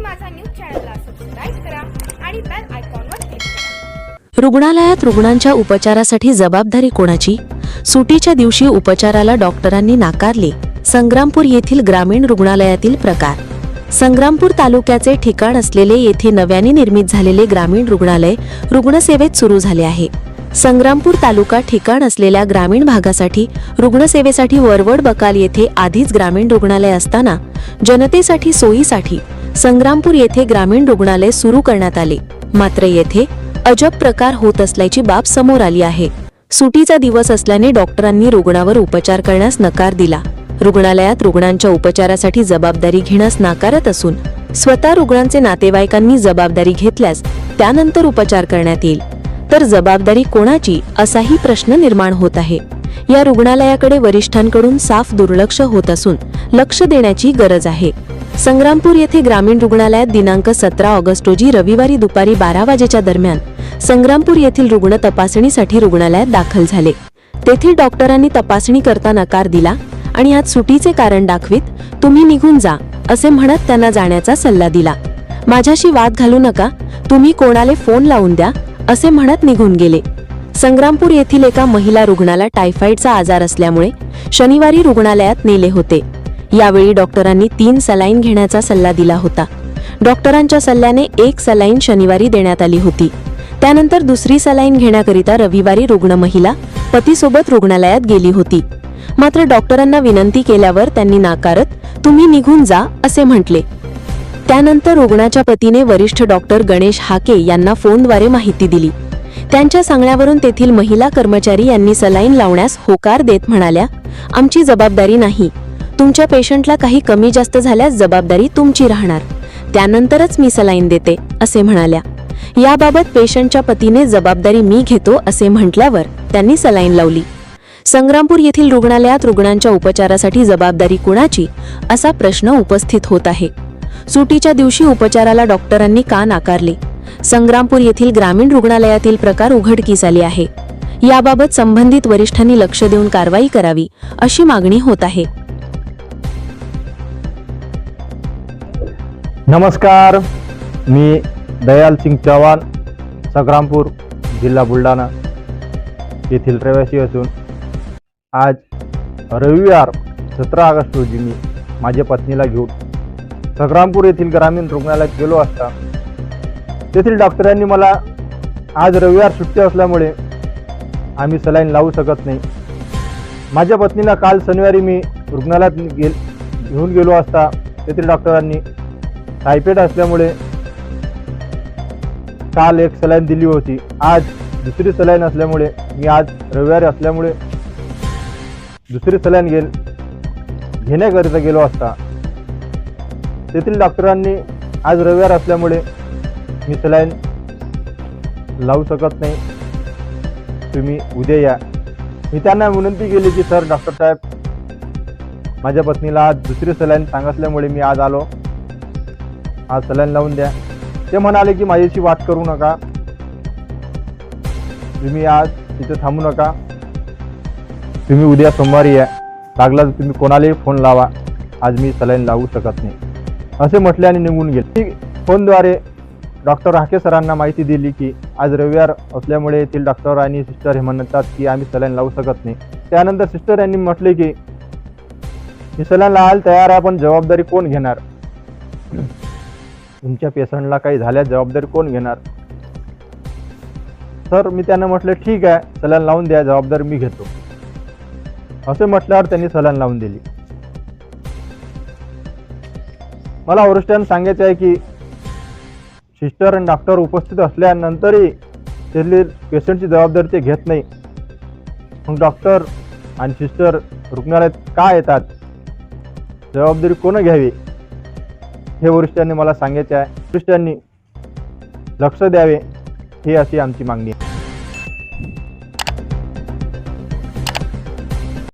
माझा न्यूज चॅनलला सबस्क्राईब करा आणि बेल आयकॉनवर क्लिक करा. रुग्णालयात रुग्णांच्या उपचारासाठी जबाबदारी कोणाची? सुटीच्या दिवशी उपचाराला डॉक्टरांनी नाकारले संग्रामपूर येथील ग्रामीण रुग्णालयातील प्रकार. संग्रामपूर तालुक्याचे ठिकाण असलेले येथे नव्याने निर्मित झालेले ग्रामीण रुग्णालय रुग्णसेवेत सुरू झाले आहे. संग्रामपूर तालुका ठिकाण असलेल्या ग्रामीण भागासाठी रुग्णसेवेसाठी वरवड बकाल येथे आधीच ग्रामीण रुग्णालय असताना जनतेसाठी सोयीसाठी संग्रामपूर येथे ग्रामीण रुग्णालय सुरू करण्यात आले. मात्र येथे अजब प्रकार होत असल्याची बाब समोर आली आहे. सुटीचा दिवस असल्याने डॉक्टरांनी रुग्णावर उपचार करण्यास नकार दिला. रुग्णालयात रुग्णांच्या उपचारासाठी जबाबदारी घेण्यास नाकारत असून स्वतः रुग्णांचे नातेवाईकांनी जबाबदारी घेतल्यास त्यानंतर उपचार करण्यात येईल. तर जबाबदारी कोणाची असाही प्रश्न निर्माण होत आहे. या रुग्णालयाकडे वरिष्ठांकडून साफ दुर्लक्ष होत असून लक्ष देण्याची गरज आहे. संग्रामपूर येथे ग्रामीण रुग्णालयात दिनांक सतरा ऑगस्ट रोजी रविवारी दुपारी बारा वाजेच्या दरम्यान संग्रामपूर येथील रुग्ण तपासणीसाठी रुग्णालयात दाखल झाले. तेथील डॉक्टरांनी तपासणी करता नकार दिला आणि आज सुटीचे कारण दाखवीत तुम्ही निघून जा असे म्हणत त्यांना जाण्याचा सल्ला दिला. माझ्याशी वाद घालू नका तुम्ही कोणाले फोन लावून द्या असे म्हणत निघून गेले. संग्रामपूर येथील एका महिला रुग्णाला टायफॉइडचा आजार असल्यामुळे शनिवारी रुग्णालयात नेले होते. यावेळी डॉक्टरांनी तीन सलाईन घेण्याचा सल्ला दिला होता. डॉक्टरांच्या सल्ल्याने एक सलाईन शनिवारी देण्यात आली होती. त्यानंतर दुसरी सलाईन घेण्याकरिता रविवारी रुग्ण महिला पतीसोबत रुग्णालयात गेली होती. मात्र डॉक्टरांना विनंती केल्यावर त्यांनी नाकारत तुम्ही निघून जा असे म्हटले. त्यानंतर रुग्णाच्या पतीने वरिष्ठ डॉक्टर गणेश हाके यांना फोनद्वारे माहिती दिली. त्यांच्या सांगण्यावरून तेथील महिला कर्मचारी यांनी सलाईन लावण्यास होकार देत म्हणाल्या आमची जबाबदारी नाही. तुमच्या पेशंटला काही कमी जास्त झाल्यास जबाबदारी तुमची राहणार. त्यानंतरच मी सलाईन देते असे म्हणाल्या. याबाबत पेशंटच्या पतीने जबाबदारी मी घेतो असे म्हटल्यावर त्यांनी सलाईन लावली. संग्रामपूर येथील रुग्णालयात रुग्णांच्या उपचारासाठी जबाबदारी कुणाची असा प्रश्न उपस्थित होत आहे. सुटीच्या दिवशी उपचाराला डॉक्टरांनी का नाकारले संग्रामपूर येथील ग्रामीण रुग्णालयातील प्रकार उघडकीस आले आहे. याबाबत संबंधित वरिष्ठांनी लक्ष देऊन कारवाई करावी अशी मागणी होत आहे. नमस्कार मी दयाल सिंग चव्हाण संग्रामपूर जिल्हा बुलढाणा येथील रहिवासी असून आज रविवार सतरा ऑगस्ट रोजी मी माझ्या पत्नीला घेऊन संग्रामपूर येथील ग्रामीण रुग्णालयात गेलो असता. तेथील डॉक्टरांनी मला आज रविवार सुट्टी असल्यामुळे आम्ही सलाईन लावू शकत नाही. माझ्या पत्नीला काल शनिवारी मी रुग्णालयात गेल घेऊन गेलो असता. तेथील डॉक्टरांनी टायफॉइड असल्यामुळे काल एक सलाईन दिली होती. आज दुसरी सलाईन असल्यामुळे मी आज रविवारी असल्यामुळे दुसरी सलाईन घेल घेण्याकरिता गेलो असता. तेथील डॉक्टरांनी आज रविवार असल्यामुळे मी सलाईन लावू शकत नाही. तुम्ही उद्या या. मी त्यांना विनंती केली की सर डॉक्टर साहेब माझ्या पत्नीला आज दुसरी सलाईन सांगितल्यामुळे मी आज आलो. आज सलाईन लावून द्या. ते म्हणाले की माझ्याशी वाट करू नका. तुम्ही आज तिथे थांबू नका. तुम्ही उद्या सोमवारी या. लागला तर तुम्ही कोणालाही फोन लावा. आज मी सलाईन लावू शकत नाही. असे म्हटले आणि निघून गेले. फोनद्वारे डॉक्टर राकेश सरांना माहिती दिली की आज रविवार असल्यामुळे येथील डॉक्टर आणि सिस्टर हे म्हणतात की आम्ही सलाईन लावू शकत नाही. त्यानंतर सिस्टर यांनी म्हटले की मी सलाईन लावायला तयार आहे पण जबाबदारी कोण घेणार? तुमच्या पेशंटला काही झाल्यास जबाबदारी कोण घेणार? सर मी त्यांना म्हटलं ठीक आहे सलान लावून द्या जबाबदारी मी घेतो. असे म्हटल्यावर त्यांनी सलान लावून दिली. मला वरिष्ठांना सांगायचं आहे की सिस्टर आणि डॉक्टर उपस्थित असल्यानंतरही त्यातली पेशंटची जबाबदारी ते घेत नाही. मग डॉक्टर आणि सिस्टर रुग्णालयात का येतात? जबाबदारी कोण घ्यावी? हे वरिष्ठांनी मला सांगायचे आहे. वरिष्ठांनी लक्ष द्यावे ही अशी आमची मागणी आहे.